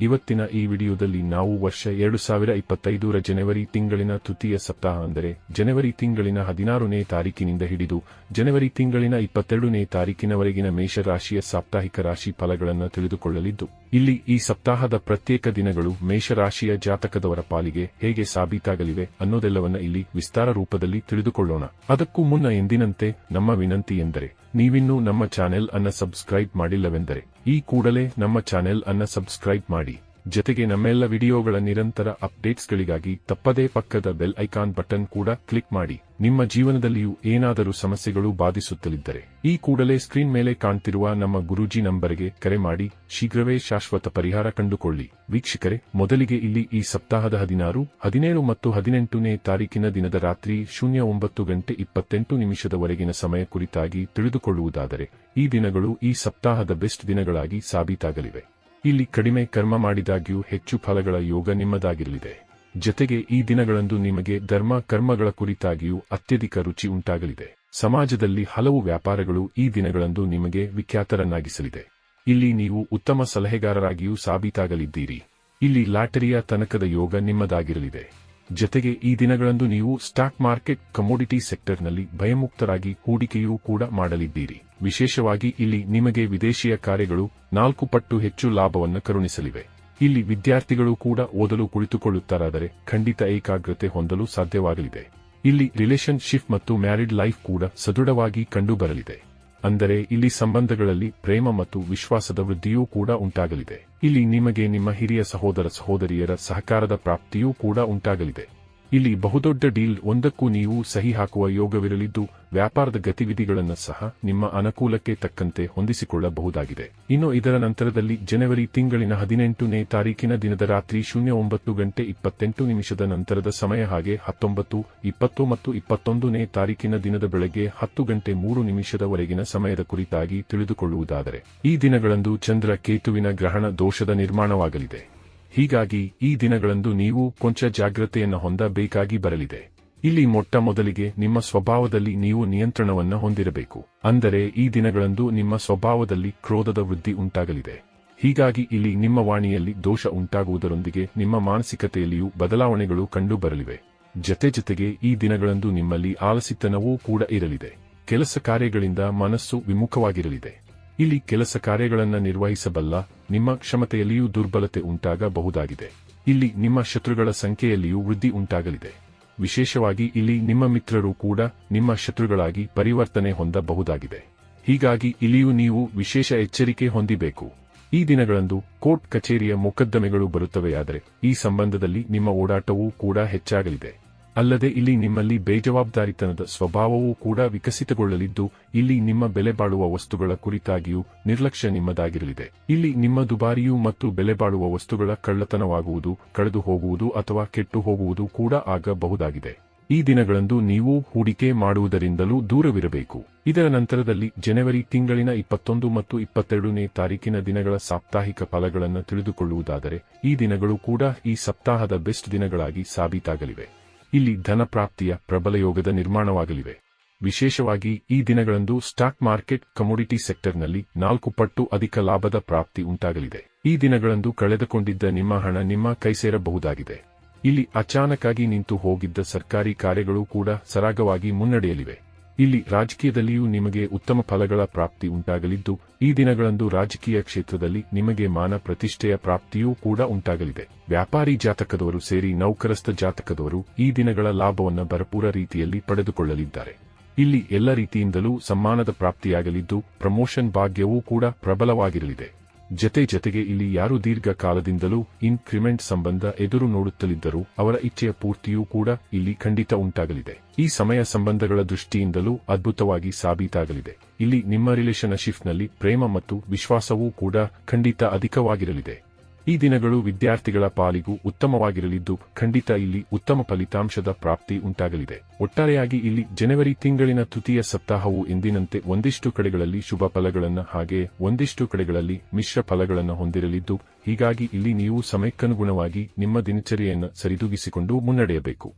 ಇವತ್ತಿನ ಈ ವಿಡಿಯೋದಲ್ಲಿ ನಾವು ವರ್ಷ ಎರಡು ಸಾವಿರ ಇಪ್ಪತ್ತೈದರ ಜನವರಿ ತಿಂಗಳಿನ ತೃತೀಯ ಸಪ್ತಾಹ ಅಂದರೆ ಜನವರಿ ತಿಂಗಳಿನ ಹದಿನಾರನೇ ತಾರೀಕಿನಿಂದ ಹಿಡಿದು ಜನವರಿ ತಿಂಗಳಿನ ಇಪ್ಪತ್ತೆರಡನೇ ತಾರೀಕಿನವರೆಗಿನ ಮೇಷರಾಶಿಯ ಸಾಪ್ತಾಹಿಕ ರಾಶಿ ಫಲಗಳನ್ನು ತಿಳಿದುಕೊಳ್ಳಲಿದ್ದು, ಇಲ್ಲಿ ಈ ಸಪ್ತಾಹದ ಪ್ರತ್ಯೇಕ ದಿನಗಳು ಮೇಷರಾಶಿಯ ಜಾತಕದವರ ಪಾಲಿಗೆ ಹೇಗೆ ಸಾಬೀತಾಗಲಿವೆ ಅನ್ನೋದೆಲ್ಲವನ್ನ ಇಲ್ಲಿ ವಿಸ್ತಾರ ರೂಪದಲ್ಲಿ ತಿಳಿದುಕೊಳ್ಳೋಣ. ಅದಕ್ಕೂ ಮುನ್ನ ಎಂದಿನಂತೆ ನಮ್ಮ ವಿನಂತಿ ಎಂದರೆ, ನೀವಿನ್ನೂ ನಮ್ಮ ಚಾನೆಲ್ ಅನ್ನ ಸಬ್ಸ್ಕ್ರೈಬ್ ಮಾಡಿಲ್ಲವೆಂದರೆ ಈ ಕೂಡಲೇ ನಮ್ಮ ಚಾನೆಲ್ ಅನ್ನ ಸಬ್ಸ್ಕ್ರೈಬ್ ಮಾಡಿ. ಜೊತೆಗೆ ನಮ್ಮೆಲ್ಲ ವಿಡಿಯೋಗಳ ನಿರಂತರ ಅಪ್ಡೇಟ್ಸ್ಗಳಿಗಾಗಿ ತಪ್ಪದೇ ಪಕ್ಕದ ಬೆಲ್ ಐಕಾನ್ ಬಟನ್ ಕೂಡ ಕ್ಲಿಕ್ ಮಾಡಿ. ನಿಮ್ಮ ಜೀವನದಲ್ಲಿಯೂ ಏನಾದರೂ ಸಮಸ್ಯೆಗಳು ಬಾಧಿಸುತ್ತಲಿದ್ದರೆ ಈ ಕೂಡಲೇ ಸ್ಕ್ರೀನ್ ಮೇಲೆ ಕಾಣ್ತಿರುವ ನಮ್ಮ ಗುರೂಜಿ ನಂಬರ್ಗೆ ಕರೆ ಮಾಡಿ. ಶೀಘ್ರವೇ ಶಾಶ್ವತ ಪರಿಹಾರ ಕಂಡುಕೊಳ್ಳಿ. ವೀಕ್ಷಕರೇ, ಮೊದಲಿಗೆ ಇಲ್ಲಿ ಈ ಸಪ್ತಾಹದ ಹದಿನಾರು, ಹದಿನೇಳು ಮತ್ತು ಹದಿನೆಂಟನೇ ತಾರೀಕಿನ ದಿನದ ರಾತ್ರಿ ಶೂನ್ಯ ಒಂಬತ್ತು ಗಂಟೆ ಇಪ್ಪತ್ತೆಂಟು ನಿಮಿಷದವರೆಗಿನ ಸಮಯ ಕುರಿತಾಗಿ ತಿಳಿದುಕೊಳ್ಳುವುದಾದರೆ ಈ ದಿನಗಳು ಈ ಸಪ್ತಾಹದ ಬೆಸ್ಟ್ ದಿನಗಳಾಗಿ ಸಾಬೀತಾಗಲಿವೆ. ಇಲ್ಲಿ ಕಡಿಮೆ ಕರ್ಮ ಮಾಡಿದಾಗ್ಯೂ ಹೆಚ್ಚು ಫಲಗಳ ಯೋಗ ನಿಮ್ಮದಾಗಿರಲಿದೆ. ಜೊತೆಗೆ ಈ ದಿನಗಳಂದು ನಿಮಗೆ ಧರ್ಮ ಕರ್ಮಗಳ ಕುರಿತಾಗಿಯೂ ಅತ್ಯಧಿಕ ರುಚಿ ಉಂಟಾಗಲಿದೆ. ಸಮಾಜದಲ್ಲಿ ಹಲವು ವ್ಯಾಪಾರಗಳು ಈ ದಿನಗಳಂದು ನಿಮಗೆ ವಿಖ್ಯಾತರನ್ನಾಗಿಸಲಿದೆ. ಇಲ್ಲಿ ನೀವು ಉತ್ತಮ ಸಲಹೆಗಾರರಾಗಿಯೂ ಸಾಬೀತಾಗಲಿದ್ದೀರಿ. ಇಲ್ಲಿ ಲಾಟರಿಯ ತನಕದ ಯೋಗ ನಿಮ್ಮದಾಗಿರಲಿದೆ. ಜೊತೆಗೆ ಈ ದಿನಗಳಂದು ನೀವು ಸ್ಟಾಕ್ ಮಾರ್ಕೆಟ್ ಕಮೋಡಿಟಿ ಸೆಕ್ಟರ್ನಲ್ಲಿ ಭಯಮುಕ್ತರಾಗಿ ಹೂಡಿಕೆಯೂ ಕೂಡ ಮಾಡಲಿದ್ದೀರಿ. ವಿಶೇಷವಾಗಿ ಇಲ್ಲಿ ನಿಮಗೆ ವಿದೇಶಿಯ ಕಾರ್ಯಗಳು ನಾಲ್ಕು ಪಟ್ಟು ಹೆಚ್ಚು ಲಾಭವನ್ನು ಕರುಣಿಸಲಿವೆ. ಇಲ್ಲಿ ವಿದ್ಯಾರ್ಥಿಗಳು ಕೂಡ ಓದಲು ಕುಳಿತುಕೊಳ್ಳುತ್ತಾರಾದರೆ ಖಂಡಿತ ಏಕಾಗ್ರತೆ ಹೊಂದಲು ಸಾಧ್ಯವಾಗಲಿದೆ. ಇಲ್ಲಿ ರಿಲೇಶನ್ಶಿಪ್ ಮತ್ತು ಮ್ಯಾರಿಡ್ ಲೈಫ್ ಕೂಡ ಸದೃಢವಾಗಿ ಕಂಡುಬರಲಿದೆ. ಅಂದರೆ ಇಲ್ಲಿ ಸಂಬಂಧಗಳಲ್ಲಿ ಪ್ರೇಮ ಮತ್ತು ವಿಶ್ವಾಸದ ವೃದ್ಧಿಯೂ ಕೂಡ ಉಂಟಾಗಲಿದೆ. ಇಲ್ಲಿ ನಿಮಗೆ ನಿಮ್ಮ ಹಿರಿಯ ಸಹೋದರ ಸಹೋದರಿಯರ ಸಹಕಾರದ ಪ್ರಾಪ್ತಿಯೂ ಕೂಡ ಉಂಟಾಗಲಿದೆ. ಇಲ್ಲಿ ಬಹುದೊಡ್ಡ ಡೀಲ್ ಒಂದಕ್ಕೂ ನೀವು ಸಹಿ ಹಾಕುವ ಯೋಗವಿರಲಿದ್ದು, ವ್ಯಾಪಾರದ ಗತಿವಿಧಿಗಳನ್ನು ಸಹ ನಿಮ್ಮ ಅನುಕೂಲಕ್ಕೆ ತಕ್ಕಂತೆ ಹೊಂದಿಸಿಕೊಳ್ಳಬಹುದಾಗಿದೆ. ಇನ್ನು ಇದರ ನಂತರದಲ್ಲಿ ಜನವರಿ ತಿಂಗಳಿನ ಹದಿನೆಂಟನೇ ತಾರೀಕಿನ ದಿನದ ರಾತ್ರಿ ಶೂನ್ಯ ಒಂಬತ್ತು ಗಂಟೆ ಇಪ್ಪತ್ತೆಂಟು ನಿಮಿಷದ ನಂತರದ ಸಮಯ ಹಾಗೆ ಹತ್ತೊಂಬತ್ತು, ಇಪ್ಪತ್ತು ಮತ್ತು ಇಪ್ಪತ್ತೊಂದನೇ ತಾರೀಕಿನ ದಿನದ ಬೆಳಗ್ಗೆ ಹತ್ತು ಗಂಟೆ ಮೂರು ನಿಮಿಷದವರೆಗಿನ ಸಮಯದ ಕುರಿತಾಗಿ ತಿಳಿದುಕೊಳ್ಳುವುದಾದರೆ, ಈ ದಿನಗಳಂದು ಚಂದ್ರ ಕೇತುವಿನ ಗ್ರಹಣ ದೋಷದ ನಿರ್ಮಾಣವಾಗಲಿದೆ. ಹೀಗಾಗಿ ಈ ದಿನಗಳಂದು ನೀವು ಕೊಂಚ ಜಾಗ್ರತೆಯನ್ನು ಹೊಂದಬೇಕಾಗಿ ಬರಲಿದೆ. ಇಲ್ಲಿ ಮೊಟ್ಟ ಮೊದಲಿಗೆ ನಿಮ್ಮ ಸ್ವಭಾವದಲ್ಲಿ ನೀವು ನಿಯಂತ್ರಣವನ್ನು ಹೊಂದಿರಬೇಕು. ಅಂದರೆ ಈ ದಿನಗಳಂದು ನಿಮ್ಮ ಸ್ವಭಾವದಲ್ಲಿ ಕ್ರೋಧದ ವೃದ್ಧಿ ಉಂಟಾಗಲಿದೆ. ಹೀಗಾಗಿ ಇಲ್ಲಿ ನಿಮ್ಮ ವಾಣಿಯಲ್ಲಿ ದೋಷ ಉಂಟಾಗುವುದರೊಂದಿಗೆ ನಿಮ್ಮ ಮಾನಸಿಕತೆಯಲ್ಲಿಯೂ ಬದಲಾವಣೆಗಳು ಕಂಡುಬರಲಿವೆ. ಜತೆ ಜತೆಗೆ ಈ ದಿನಗಳಂದು ನಿಮ್ಮಲ್ಲಿ ಆಲಸಿತನವೂ ಕೂಡ ಇರಲಿದೆ. ಕೆಲಸ ಕಾರ್ಯಗಳಿಂದ ಮನಸ್ಸು ವಿಮುಖವಾಗಿರಲಿದೆ. ಇಲ್ಲಿ ಕೆಲಸ ಕಾರ್ಯಗಳನ್ನು ನಿರ್ವಹಿಸಬಲ್ಲ, ನಿಮ್ಮ ಕ್ಷಮತೆಯಲ್ಲಿಯೂ ದುರ್ಬಲತೆ ಉಂಟಾಗಬಹುದಾಗಿದೆ. ಇಲ್ಲಿ ನಿಮ್ಮ ಶತ್ರುಗಳ ಸಂಖ್ಯೆಯಲ್ಲಿಯೂ ವೃದ್ಧಿ ಉಂಟಾಗಲಿದೆ. ವಿಶೇಷವಾಗಿ ಇಲ್ಲಿ ನಿಮ್ಮ ಮಿತ್ರರು ಕೂಡ ನಿಮ್ಮ ಶತ್ರುಗಳಾಗಿ ಪರಿವರ್ತನೆ ಹೊಂದಬಹುದಾಗಿದೆ. ಹೀಗಾಗಿ ಇಲ್ಲಿಯೂ ನೀವು ವಿಶೇಷ ಎಚ್ಚರಿಕೆ ಹೊಂದಿಬೇಕು. ಈ ದಿನಗಳಂದು ಕೋರ್ಟ್ ಕಚೇರಿಯ ಮೊಕದ್ದಮೆಗಳು ಬರುತ್ತವೆಯಾದರೆ ಈ ಸಂಬಂಧದಲ್ಲಿ ನಿಮ್ಮ ಓಡಾಟವೂ ಕೂಡ ಹೆಚ್ಚಾಗಲಿದೆ. ಅಲ್ಲದೆ ಇಲ್ಲಿ ನಿಮ್ಮಲ್ಲಿ ಬೇಜವಾಬ್ದಾರಿತನದ ಸ್ವಭಾವವೂ ಕೂಡ ವಿಕಸಿತಗೊಳ್ಳಲಿದ್ದು, ಇಲ್ಲಿ ನಿಮ್ಮ ಬೆಲೆ ಬಾಳುವ ವಸ್ತುಗಳ ಕುರಿತಾಗಿಯೂ ನಿರ್ಲಕ್ಷ್ಯ ನಿಮ್ಮದಾಗಿರಲಿದೆ. ಇಲ್ಲಿ ನಿಮ್ಮ ದುಬಾರಿಯೂ ಮತ್ತು ಬೆಲೆ ಬಾಳುವ ವಸ್ತುಗಳ ಕಳ್ಳತನವಾಗುವುದು ಕಳೆದು ಹೋಗುವುದು ಅಥವಾ ಕೆಟ್ಟು ಹೋಗುವುದು ಕೂಡ ಆಗಬಹುದಾಗಿದೆ. ಈ ದಿನಗಳಂದು ನೀವು ಹೂಡಿಕೆ ಮಾಡುವುದರಿಂದಲೂ ದೂರವಿರಬೇಕು. ಇದರ ನಂತರದಲ್ಲಿ ಜನವರಿ ತಿಂಗಳಿನ ಇಪ್ಪತ್ತೊಂದು ಮತ್ತು ಇಪ್ಪತ್ತೆರಡನೇ ತಾರೀಕಿನ ದಿನಗಳ ಸಾಪ್ತಾಹಿಕ ಫಲಗಳನ್ನು ತಿಳಿದುಕೊಳ್ಳುವುದಾದರೆ, ಈ ದಿನಗಳು ಕೂಡ ಈ ಸಪ್ತಾಹದ ಬೆಸ್ಟ್ ದಿನಗಳಾಗಿ ಸಾಬೀತಾಗಲಿವೆ. ಇಲ್ಲಿ ಧನಪ್ರಾಪ್ತಿಯ ಪ್ರಬಲ ಯೋಗದ ನಿರ್ಮಾಣವಾಗಲಿವೆ. ವಿಶೇಷವಾಗಿ ಈ ದಿನಗಳಂದು ಸ್ಟಾಕ್ ಮಾರ್ಕೆಟ್ ಕಮೋಡಿಟಿ ಸೆಕ್ಟರ್ನಲ್ಲಿ ನಾಲ್ಕು ಪಟ್ಟು ಅಧಿಕ ಲಾಭದ ಪ್ರಾಪ್ತಿ ಉಂಟಾಗಲಿದೆ. ಈ ದಿನಗಳಂದು ಕಳೆದುಕೊಂಡಿದ್ದ ನಿಮ್ಮ ಹಣ ನಿಮ್ಮ ಕೈ ಸೇರಬಹುದಾಗಿದೆ ಇಲ್ಲಿ ಅಚಾನಕ್ಕಾಗಿ ನಿಂತು ಹೋಗಿದ್ದ ಸರ್ಕಾರಿ ಕಾರ್ಯಗಳು ಕೂಡ ಸರಾಗವಾಗಿ ಮುನ್ನಡೆಯಲಿವೆ. ಇಲ್ಲಿ ರಾಜಕೀಯದಲ್ಲಿಯೂ ನಿಮಗೆ ಉತ್ತಮ ಫಲಗಳ ಪ್ರಾಪ್ತಿ ಉಂಟಾಗಲಿದ್ದು, ಈ ದಿನಗಳಂದು ರಾಜಕೀಯ ಕ್ಷೇತ್ರದಲ್ಲಿ ನಿಮಗೆ ಮಾನ ಪ್ರತಿಷ್ಠೆಯ ಪ್ರಾಪ್ತಿಯೂ ಕೂಡ ಉಂಟಾಗಲಿದೆ. ವ್ಯಾಪಾರಿ ಜಾತಕದವರು ಸೇರಿ ನೌಕರಸ್ಥ ಜಾತಕದವರು ಈ ದಿನಗಳ ಲಾಭವನ್ನು ಭರಪೂರ ರೀತಿಯಲ್ಲಿ ಪಡೆದುಕೊಳ್ಳಲಿದ್ದಾರೆ. ಇಲ್ಲಿ ಎಲ್ಲ ರೀತಿಯಿಂದಲೂ ಸಮ್ಮಾನದ ಪ್ರಾಪ್ತಿಯಾಗಲಿದ್ದು, ಪ್ರಮೋಷನ್ ಭಾಗ್ಯವೂ ಕೂಡ ಪ್ರಬಲವಾಗಿರಲಿದೆ. ಜತೆ ಜತೆಗೆ ಇಲ್ಲಿ ಯಾರು ದೀರ್ಘಕಾಲದಿಂದಲೂ ಇನ್ಕ್ರಿಮೆಂಟ್ ಸಂಬಂಧ ಎದುರು ನೋಡುತ್ತಲಿದ್ದರೂ ಅವರ ಇಚ್ಛೆಯ ಪೂರ್ತಿಯೂ ಕೂಡ ಇಲ್ಲಿ ಖಂಡಿತ ಉಂಟಾಗಲಿದೆ. ಈ ಸಮಯ ಸಂಬಂಧಗಳ ದೃಷ್ಟಿಯಿಂದಲೂ ಅದ್ಭುತವಾಗಿ ಸಾಬೀತಾಗಲಿದೆ. ಇಲ್ಲಿ ನಿಮ್ಮ ರಿಲೇಶನ್ಶಿಪ್ನಲ್ಲಿ ಪ್ರೇಮ ಮತ್ತು ವಿಶ್ವಾಸವೂ ಕೂಡ ಖಂಡಿತ ಅಧಿಕವಾಗಿರಲಿದೆ. ಈ ದಿನಗಳು ವಿದ್ಯಾರ್ಥಿಗಳ ಪಾಲಿಗೂ ಉತ್ತಮವಾಗಿರಲಿದ್ದು, ಖಂಡಿತ ಇಲ್ಲಿ ಉತ್ತಮ ಫಲಿತಾಂಶದ ಪ್ರಾಪ್ತಿ ಉಂಟಾಗಲಿದೆ. ಒಟ್ಟಾರೆಯಾಗಿ ಇಲ್ಲಿ ಜನವರಿ ತಿಂಗಳಿನ ತೃತೀಯ ಸಪ್ತಾಹವು ಎಂದಿನಂತೆ ಒಂದಿಷ್ಟು ಕಡೆಗಳಲ್ಲಿ ಶುಭ ಫಲಗಳನ್ನು ಹಾಗೆ ಒಂದಿಷ್ಟು ಕಡೆಗಳಲ್ಲಿ ಮಿಶ್ರ ಫಲಗಳನ್ನು ಹೊಂದಿರಲಿದ್ದು, ಹೀಗಾಗಿ ಇಲ್ಲಿ ನೀವು ಸಮಯಕ್ಕನುಗುಣವಾಗಿ ನಿಮ್ಮ ದಿನಚರಿಯನ್ನು ಸರಿದೂಗಿಸಿಕೊಂಡು ಮುನ್ನಡೆಯಬೇಕು.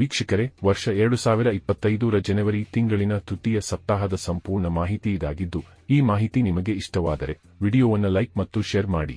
ವೀಕ್ಷಕರೇ, ವರ್ಷ ಎರಡು ಸಾವಿರ ಇಪ್ಪತ್ತೈದರ ಜನವರಿ ತಿಂಗಳಿನ ತೃತೀಯ ಸಪ್ತಾಹದ ಸಂಪೂರ್ಣ ಮಾಹಿತಿ ಇದಾಗಿದ್ದು, ಈ ಮಾಹಿತಿ ನಿಮಗೆ ಇಷ್ಟವಾದರೆ ವಿಡಿಯೋವನ್ನು ಲೈಕ್ ಮತ್ತು ಶೇರ್ ಮಾಡಿ.